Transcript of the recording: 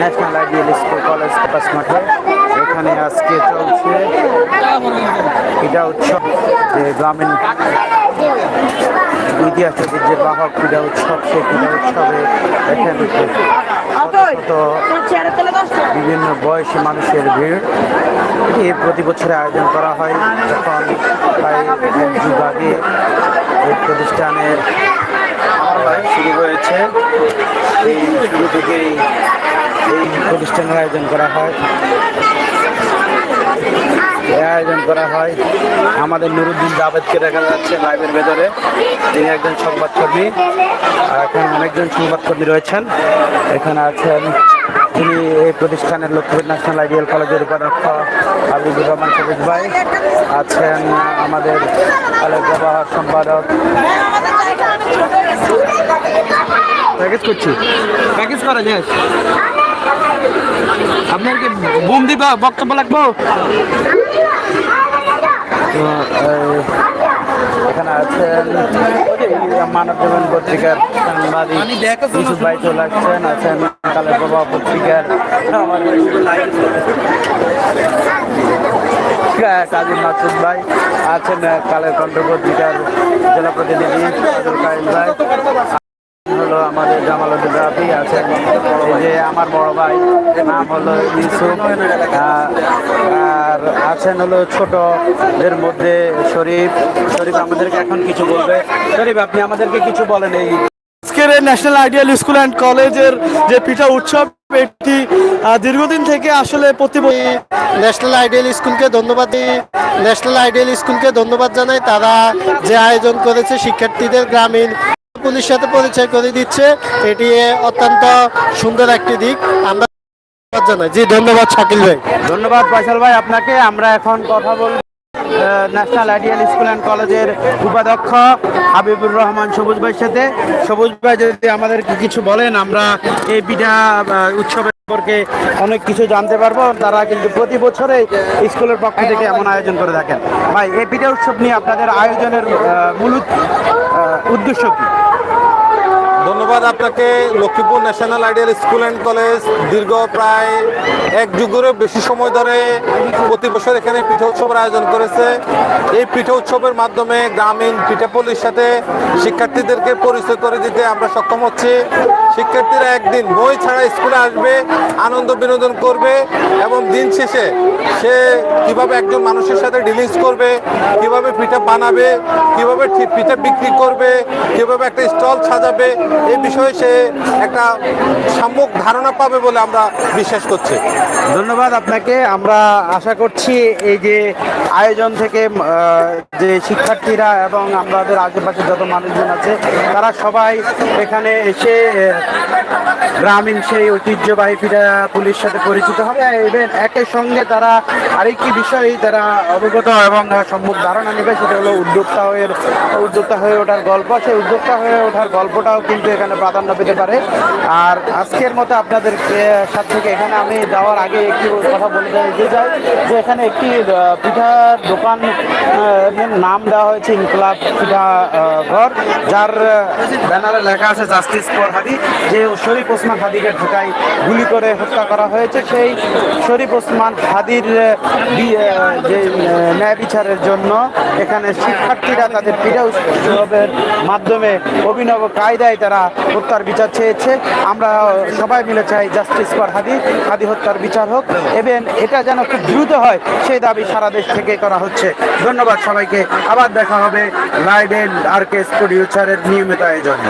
National ideal school college campus মাঠে এখানে আজকে চলছে ক্রীড়া উৎসব, যে গ্রামীণ ঐতিহাসিক যে বাহক ক্রীড়া উৎসব, সেই ক্রীড়া উৎসবে এখানে শত বিভিন্ন বয়সী মানুষের ভিড়। এটি প্রতি বছরে আয়োজন করা হয়। যখন প্রায় যুগ আগে এই প্রতিষ্ঠানের শুরু হয়েছে। এই শুরু এই প্রতিষ্ঠানের আয়োজন করা হয় আয়োজন করা হয় আমাদের নুরুদ্দিন জাভেদকে দেখা যাচ্ছে লাইভের ভেতরে তিনি একজন সংবাদকর্মী আর এখন অনেকজন সংবাদকর্মী রয়েছেন এখানে আছেন তিনি এই প্রতিষ্ঠানের লক্ষ্মীপুর ন্যাশনাল আইডিয়াল কলেজের উপাধ্যক্ষ হাবিবুর রহমান সবুজ ভাই। আছেন আমাদের কলেজ ব্যবহার সম্পাদক প্যাকেজ করছি। প্যাকেজ করা যায় আপনার কি বুম দিবা বক্তব্য লাগবো? এখানে আছেন মানব জীবন পত্রিকার সাংবাদিক ইউসুফ ভাই চলে আসছেন আছেন কালের বাবা পত্রিকার কাজী মাসুদ ভাই আছেন কালের কণ্ঠ পত্রিকার জেলা প্রতিনিধি ভাই। হলো আমাদের রাফি এই যে আমার বড় ভাই নাম হলো ইউসুফ। আর আছেন হলো ছোটদের মধ্যে শরীফ। শরীফ আমাদেরকে এখন কিছু বলবে। শরীফ, আপনি আমাদেরকে কিছু বলেন এই আজকের ন্যাশনাল আইডিয়াল স্কুল অ্যান্ড কলেজের যে পিঠা উৎসব, এটি দীর্ঘদিন থেকে আসলে প্রতি ন্যাশনাল আইডিয়াল স্কুলকে ধন্যবাদ দিই। ন্যাশনাল আইডিয়াল স্কুলকে ধন্যবাদ জানাই। তারা যে আয়োজন করেছে, শিক্ষার্থীদের গ্রামীণ পুলিশ সাথে পরিচয় করে দিচ্ছে। এটি অত্যন্ত সুন্দর একটি দিক। আমরা জানাই। জি ধন্যবাদ শাকিল ভাই। ধন্যবাদ ফয়সাল ভাই আপনাকে। আমরা এখন কথা বলব ন্যাশনাল আইডিয়াল স্কুল অ্যান্ড কলেজের উপাধ্যক্ষ হাবিবুর রহমান সবুজ ভাইয়ের সাথে। সবুজ ভাই যদি আমাদেরকে কিছু বলেন আমরা এই পিঠা আহ, উৎসবের সম্পর্কে অনেক কিছু জানতে পারব। তারা কিন্তু প্রতি বছরে স্কুলের পক্ষ থেকে এমন আয়োজন করে থাকেন। ভাই এই পিঠা উৎসব নিয়ে আপনাদের আয়োজনের মূল উদ্দেশ্য কি? ধন্যবাদ আপনাকে Lakshmipur national ideal school and college দীর্ঘ প্রায় এক যুগেরও বেশি সময় ধরে প্রতি বছর এখানে পিঠা উৎসবের আয়োজন করেছে। এই পিঠা উৎসবের মাধ্যমে গ্রামীণ পিঠাপল্লির সাথে শিক্ষার্থীদেরকে পরিচয় করে দিতে আমরা সক্ষম হচ্ছি। শিক্ষার্থীরা একদিন বই ছাড়া স্কুলে আসবে, আনন্দ বিনোদন করবে এবং দিন শেষে সে কীভাবে একজন মানুষের সাথে ডিলিংস করবে, কীভাবে পিঠা বানাবে, কীভাবে পিঠা বিক্রি করবে, কীভাবে একটা স্টল সাজাবে এই বিষয়ে সে একটা সাম্যক ধারণা পাবে বলে আমরা বিশ্বাস করছি। ধন্যবাদ আপনাকে। আমরা আশা করছি এই যে আয়োজন থেকে যে শিক্ষার্থীরা এবং আমাদের আশেপাশে যত মানুষজন আছে, তারা সবাই এখানে এসে গ্রামীণ সেই ঐতিহ্যবাহী ফিরা পুলিশ সাথে পরিচিত হবে। এবং একই সঙ্গে তারা আরেকটি বিষয় তারা অবগত এবং সম্মুখ ধারণা নেবে, সেটা হলো উদ্যোক্তা হয়ে উদ্যোক্তা হয়ে ওঠার গল্প। সেই উদ্যোক্তা হয়ে ওঠার গল্পটাও কিন্তু এখানে প্রাধান্য পেতে পারে। আর আজকের মতো আপনাদের সাথে থেকে এখানে আমি যাওয়ার আগে একটি কথা বলে দিতে চাই যে এখানে একটি পিঠার দোকান নাম দেওয়া হয়েছে ইনকলাব পিঠা ঘর, যার ব্যানারে লেখা আছে জাস্টিস ফর হাদি। যে শরীফ ওসমান হাদিকে ঢাকায় গুলি করে হত্যা করা হয়েছে। সেই শরীফ ওসমান হাদির যে ন্যায় বিচারের জন্য এখানে শিক্ষার্থীরা তাদের পিঠা উৎসবের মাধ্যমে অভিনব কায়দায় তারা হত্যার বিচার চেয়েছে। আমরা সবাই মিলে চাই জাস্টিস ফর হাদি হাদি হত্যার বিচার হোক। এবং এটা যেন খুব দ্রুত হয়, সেই দাবি সারা দেশ থেকে করা হচ্ছে। ধন্যবাদ সবাইকে। আবার দেখা হবে লাইভ এন্ড আর কে প্রডিউসারের নিয়মিত আয়োজনে।